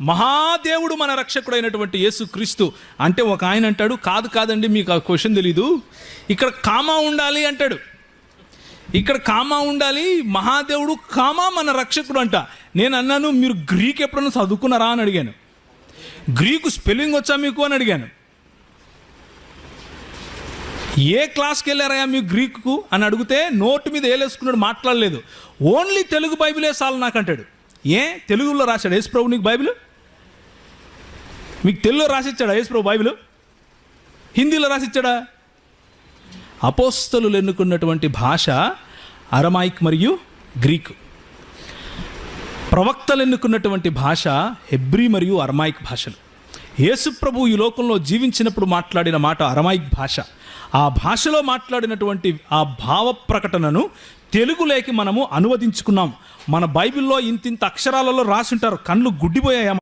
మహాదేవుడు మన రక్షకుడైనటువంటి యేసుక్రీస్తు అంటే ఒక ఆయన అంటాడు కాదు కాదండి మీకు ఆ క్వశ్చన్ తెలీదు. ఇక్కడ కామా ఉండాలి అంటాడు. ఇక్కడ కామా ఉండాలి మహాదేవుడు కామా మన రక్షకుడు అంట. నేను అన్నాను మీరు గ్రీక్ ఎప్పుడన్నా చదువుకున్నారా అని అడిగాను. గ్రీకు స్పెల్లింగ్ వచ్చా మీకు అని అడిగాను. ఏ క్లాస్కి వెళ్ళారయ్యా మీ గ్రీకు అని అడిగితే నోటు మీద ఏలేసుకున్నాడు మాట్లాడలేదు. ఓన్లీ తెలుగు బైబిలే చాలు నాకు అంటాడు ఏ? తెలుగులో రాశాడు. యేసు ప్రభు నీకు బైబిల్? మీకు తెలుగులో రాసిచ్చాడా యేసు ప్రభు బైబిల్? హిందీలో రాసిచ్చాడా? అపోస్తలు ఎన్నుకున్నటువంటి భాష అరమాయిక్ మరియు గ్రీకు. ప్రవక్తలు ఎన్నుకున్నటువంటి భాష హెబ్రీ మరియు అరమాయిక్ భాషలు. యేసుప్రభు ఈ లోకంలో జీవించినప్పుడు మాట్లాడిన మాట అరమాయిక్ భాష. ఆ భాషలో మాట్లాడినటువంటి ఆ భావ ప్రకటనను తెలుగులోకి మనము అనువదించుకున్నాం. మన బైబిల్లో ఇంతింత అక్షరాలలో రాసి ఉంటారు కళ్ళు గుడ్డిపోయాయా?